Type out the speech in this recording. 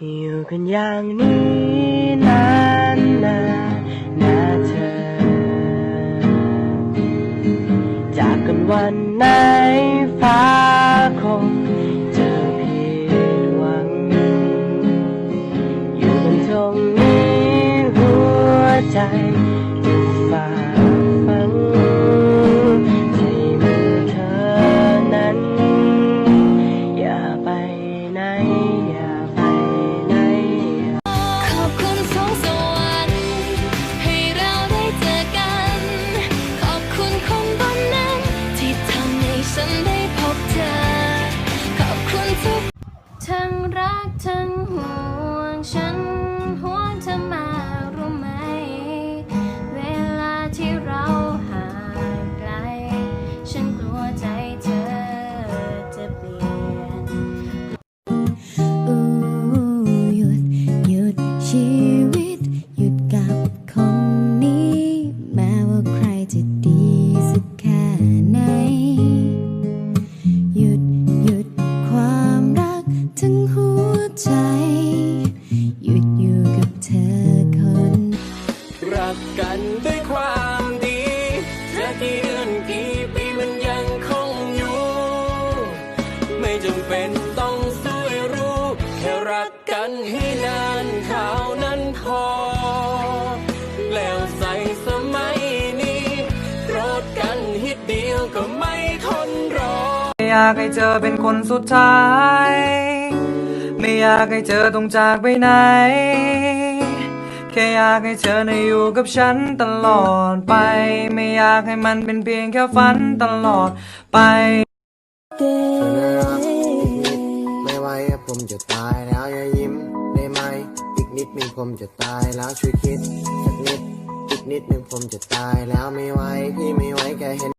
อยู่กันอย่างนี้นานนานนะเธอ จากกันวันไหนฟ้าคงจะผิดหวัง อยู่กันตรงนี้หัวใจ รั ใจ หยุดอยู่กับเธอคน รักกันด้วยความดีเธอกี่เดือนกี่ปีมันยังคงอยู่ ไม่จำเป็นต้องสวยรู้ แค่รักกันให้นานเท่านั้นพอ แล้วใส่สมัยนี้โกรธกันฮิตเดียวก็ไม่ทนรอไม่อยากให้เจอเป็นคนสุดท้าย ไม่อยากให้เจอต้องจากไปไหน แค่อยากให้เธอได้อยู่กับฉันตลอดไป ไม่อยากให้มันเป็นเพียงแค่ฝันตลอดไป ไม่ไหวผมจะตายแล้วอย่ายิ้มได้ไหม อีกนิดหนึ่งผมจะตายแล้วช่วยคิดสักนิด อีกนิดหนึ่งผมจะตายแล้วไม่ไหวพี่ไม่ไหวแค่เห็น